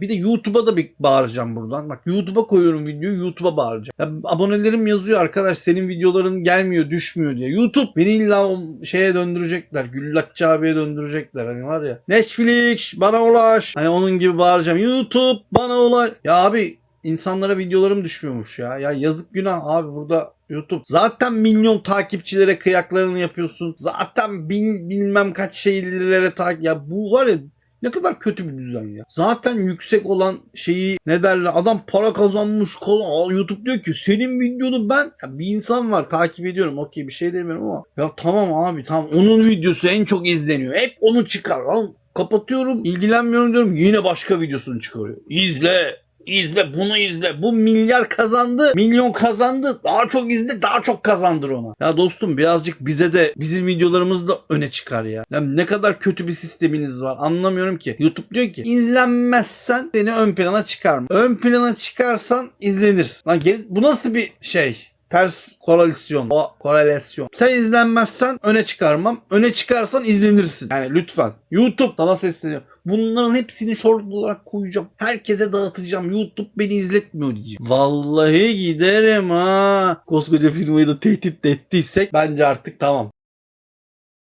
Bir de YouTube'a da bir bağıracağım buradan. Bak YouTube'a koyuyorum videoyu YouTube'a bağıracağım. Ya abonelerim yazıyor arkadaş senin videoların gelmiyor düşmüyor diye. YouTube beni illa o şeye döndürecekler. Güllakçı abiye döndürecekler hani var ya. Netflix bana ulaş. Hani onun gibi bağıracağım. YouTube bana ulaş. Ya abi insanlara videolarım düşmüyormuş ya. Ya yazık günah abi burada YouTube. Zaten milyon takipçilere kıyaklarını yapıyorsun. Zaten bin, bilmem kaç şeylere takip... Ya bu var ya ne kadar kötü bir düzen ya. Zaten yüksek olan şeyi ne derler adam para kazanmış kol- Aa, YouTube diyor ki senin videonu ben Ya bir insan var takip ediyorum okey bir şey demiyorum ama ya tamam abi tamam onun videosu en çok izleniyor. Hep onu çıkar. Lan kapatıyorum ilgilenmiyorum diyorum yine başka videosunu çıkarıyor. İzle İzle bunu izle. Bu milyar kazandı. Milyon kazandı. Daha çok izle daha çok kazandır ona. Ya dostum birazcık bize de bizim videolarımız da öne çıkar ya. ya ne kadar kötü bir sisteminiz var. Anlamıyorum ki. YouTube diyor ki izlenmezsen seni ön plana çıkarma. Ön plana çıkarsan izlenirsin. Lan geri, bu nasıl bir şey? Ters korelasyon. O korelasyon. Sen izlenmezsen öne çıkarmam. Öne çıkarsan izlenirsin. Yani lütfen. YouTube sana sesleniyor. Bunların hepsini short olarak koyacağım. Herkese dağıtacağım. YouTube beni izletmiyor diyeceğim. Vallahi giderim ha. Koskoca firmayı da tehdit ettiysek bence artık tamam.